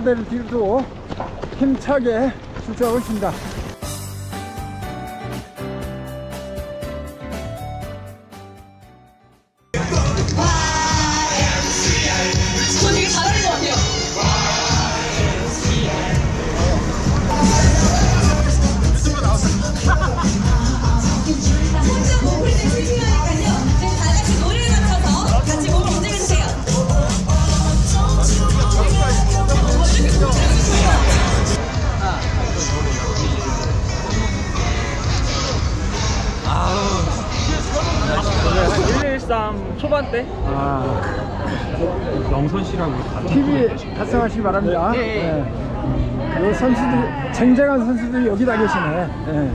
청와대를 뒤로 힘차게 출전하고 있습니다. 초반대 아, 영선 씨라고 TV 달성하시기 바랍니다. 네. 이 선수들, 쟁쟁한 선수들이 여기 다 계시네. 네.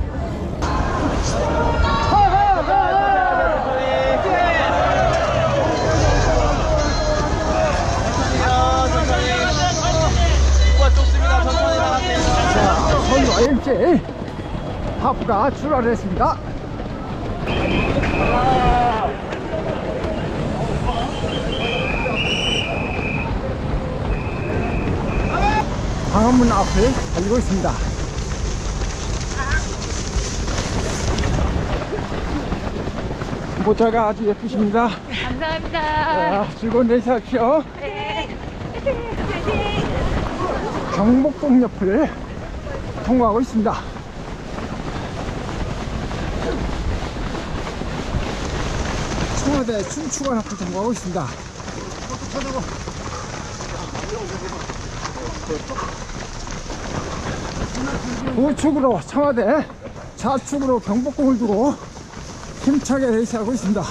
자, 선수 IMJ 하프가 출발했습니다. 광화문 앞을 달리고 있습니다. 모자가 아주 예쁘십니다. 감사합니다. 자, 즐거운 레이스 하십시오. 네. 경복동 옆을 통과하고 있습니다. 청와대 춘추관 앞을 통과하고 있습니다. 우측으로 청와대, 좌측으로 경복궁을 두고 힘차게 레이스하고 있습니다.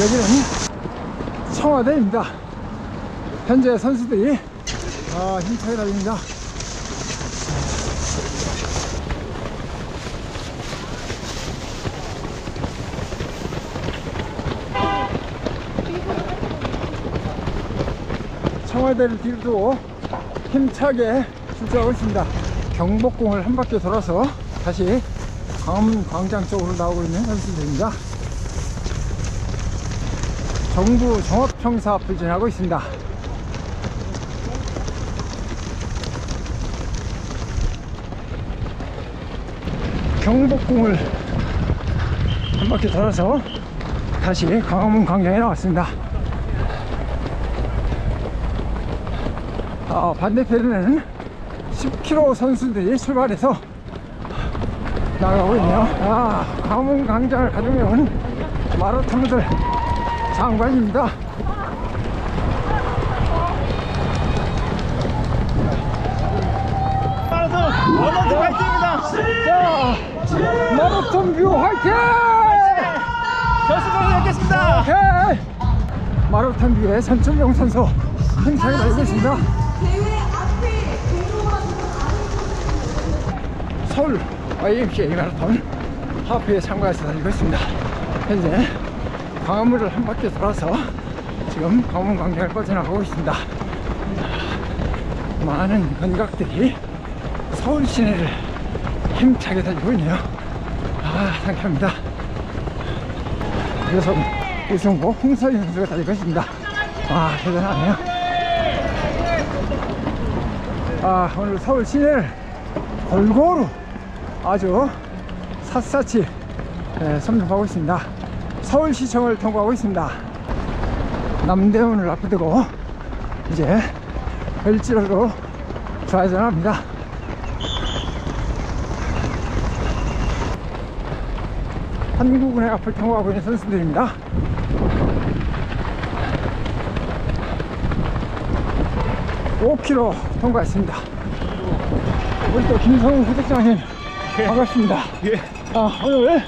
여기는 청와대입니다. 현재 선수들이 아, 힘차게 달립니다. 청와대를 뒤로 힘차게 출전하고 있습니다. 경복궁을 한 바퀴 돌아서 다시 광화문 광장 쪽으로 나오고 있는 선수들입니다. 정부 종합청사 앞을 지나고 있습니다. 경복궁을 한 바퀴 돌아서 다시 광화문 광장에 나왔습니다. 아, 반대편에는 10km 선수들이 출발해서 나가고 있네요. 아, 광화문 광장을 가져온 마라톤들 장관입니다. 원원트 파이팅입니다 자, 마라톤 뷰 화이팅! 결승전에 뵙겠습니다 오케이! 마라톤 뷰의 선천명 선수 힘차게 달리고 있습니다. 서울 YMCA 마라톤 하프에 참가해서 달리고 있습니다. 현재 광화문을 한 바퀴 돌아서 지금 광화문 광장을 빠져나가고 있습니다. 많은 건각들이 서울 시내를 힘차게 달리고 있네요. 아, 상쾌합니다. 그래서 우승고 홍서희 선수가 달리고 있습니다. 아, 대단하네요. 아, 오늘 서울 시내를 골고루 아주 샅샅이 예, 섭렵하고 있습니다. 서울시청을 통과하고 있습니다. 남대문을 앞에 두고 이제 을지로로 좌회전합니다. 한국은행 앞을 통과하고 있는 선수들입니다. (5km) 통과했습니다. 우리 또 김성훈 부대장님 반갑습니다. 예. 아, 오늘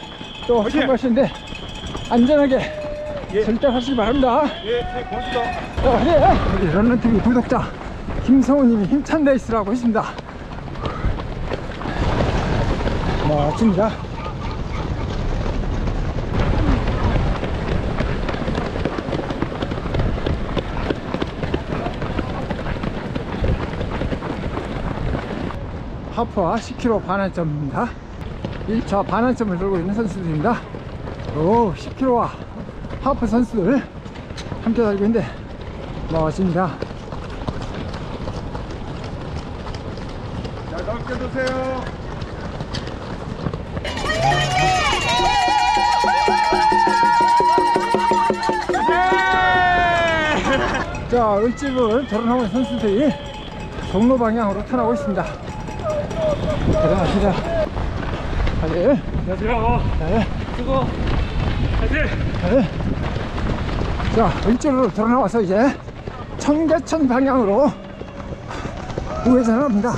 또! 참가하시는데 안전하게 예. 절대하시기 바랍니다. 예 고맙습니다 자, 네. 우리 런런TV 구독자 김성우님이 힘찬 레이스를 하고 있습니다. 멋집니다. 하프와 10km 반환점입니다. 1차 반환점을 돌고 있는 선수들입니다. 오, 10km와 하프 선수들 함께 달리고 있는데 멋집니다. 자, 넓게 두세요. 자, 을집을 돌아나온 선수들이 종로 방향으로 타나고 있습니다. 대단하시다. 다들, 안녕하세요. 네, 수고. 화이팅! 네. 자, 을집으로 돌아나와서 이제 청계천 방향으로 우회전을 합니다.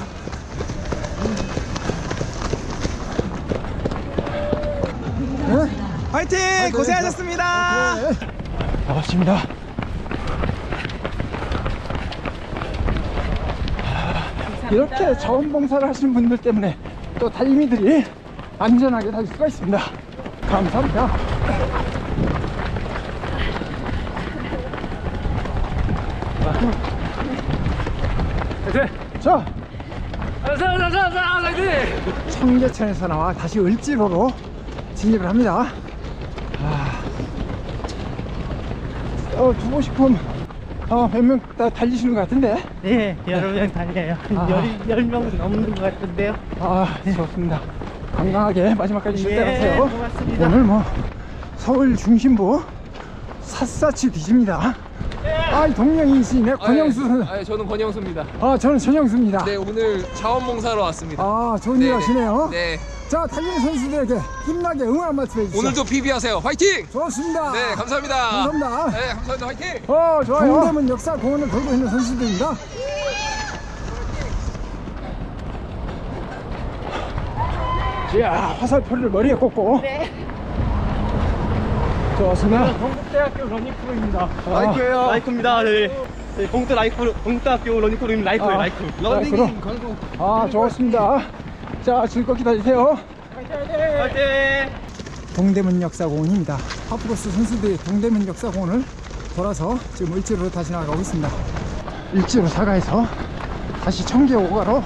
네? 화이팅! 고생하셨습니다. 네. 반갑습니다. 이렇게 자원봉사를 하시는 분들 때문에 또 달리미들이 안전하게 달릴 수가 있습니다. 감사합니다. 자, 청계천에서 나와 다시 을지로로 진입을 합니다. 어, 두고 싶으면 어, 몇 명 다 달리시는 것 같은데 네, 여러 명 달려요. 아. 열, 열명 넘는 것 같은데요. 아 좋습니다 건강하게 마지막까지 예, 출대하세요 고맙습니다. 오늘 뭐 서울 중심부 샅샅이 뒤집니다 아 동명이인이네 권영수 선수 아, 예, 저는 권영수입니다. 아 저는 전영수입니다 네, 오늘 자원봉사로 왔습니다. 아 좋은 일 네, 하시네요 네. 자 달리는 선수들에게 힘나게 응원 한 말씀 해주시죠 오늘도 PB 하세요. 화이팅! 좋습니다 네, 감사합니다. 감사합니다. 네, 감사합니다. 화이팅! 어 좋아요 동대문 역사 공원을 돌고 있는 선수들입니다 자 화살표를 머리에 꽂고 좋습니다 동국대학교 러닝크루입니다. 라이크예요. 라이크입니다. 네. 네, 동국대 라이크, 동국대학교 러닝크루입니다. 라이크예요, 아, 라이크. 러닝 광고 아 좋습니다 자 즐겁게 기다리세요. 화이팅! 동대문 역사공원입니다. 하프로스 선수들이 동대문 역사공원을 돌아서 지금 을지로로 다시 나가고 있습니다. 을지로 사가에서 다시 청계 오가로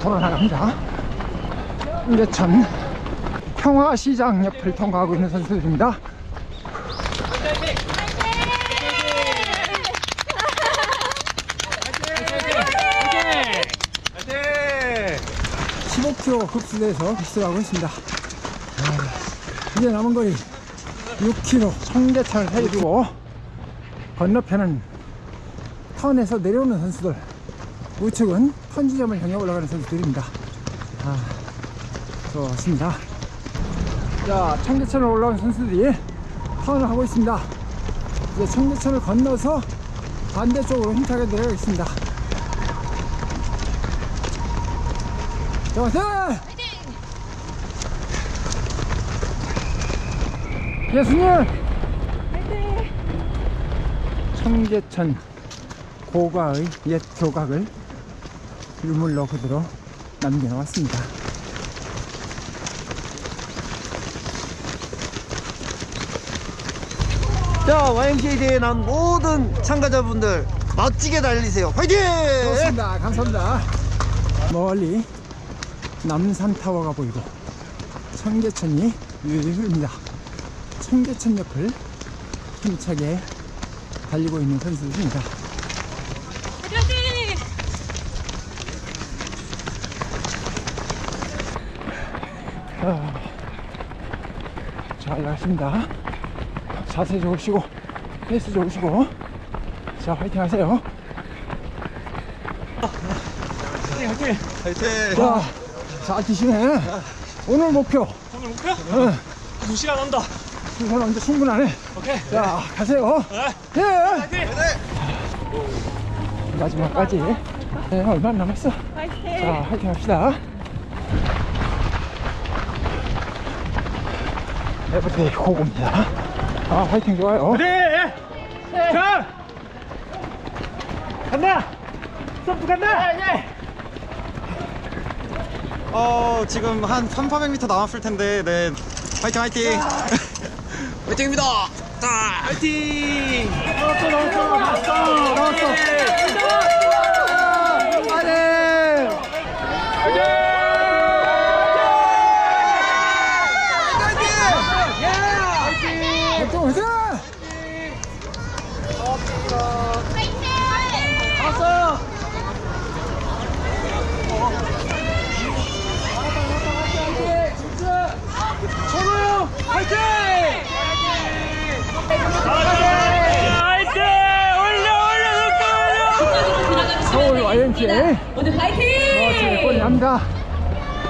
돌아 나갑니다. 인계천 평화시장 옆을 통과하고 있는 선수들입니다 화이팅! 15km 급수대에서 급수하고 있습니다. 아, 이제 남은 거리 6km 청계천을 해주고 건너편은 턴에서 내려오는 선수들 우측은 턴 지점을 향해 올라가는 선수들입니다. 아, 좋습니다. 자, 청계천을 올라온 선수들이 턴을 하고 있습니다. 이제 청계천을 건너서 반대쪽으로 힘차게 내려가겠습니다. 화이팅! 예수님! 청계천 고가의 옛 조각을 유물로 그대로 남겨놓았습니다. 자, YMCA 대회 난 모든 참가자분들 멋지게 달리세요. 화이팅! 좋습니다. 감사합니다. 멀리 남산타워가 보이고 청계천이 흐릅니다. 청계천 옆을 힘차게 달리고 있는 선수들입니다. 화이팅! 잘 나갔습니다. 자세 좋으시고 페이스 좋으시고 자 화이팅 하세요. 화이팅! 자, 잘 뛰시네. 오늘 목표 오늘 목표? 응. 2시간 한다. 순서는 이제 충분하네. 오케이. 자, 가세요. 예. 화이팅! 마지막까지. 네, 얼마 안 남았어. 자, 화이팅 합시다. 에브리데이 호구입니다. 아, 화이팅 좋아요. 네! 자! 간다! 점프 간다! 어, 지금 한 3, 400m 남았을 텐데, 네. 화이팅, 화이팅! 화이팅입니다! 자, 화이팅! 나왔어, 나왔어, 나왔어, 나왔어. 화이팅, 화이팅! 감사합니다. 모 두 멋지게 파이팅!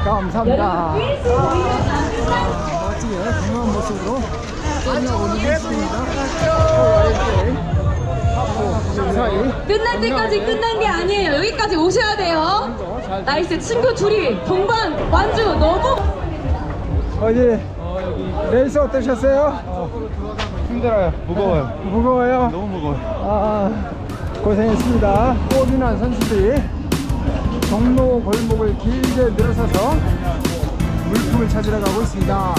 감사합니다. 여러분, 윌스 보이면서 끝난 멋지게 건강한 모습으로 사이. 끝날 때까지 끝난 게 아니에요. 여기까지 오셔야 돼요. 나이스 친구 둘이 동반 완주 너무 어디 레이스 어떠셨어요? 힘들어요. 무거워요. 무거워요? 너무 무거워요. 아, 고생했습니다. 꼬리난 선수들이 경로 골목을 길게 늘어서서 물품을 찾으러 가고 있습니다.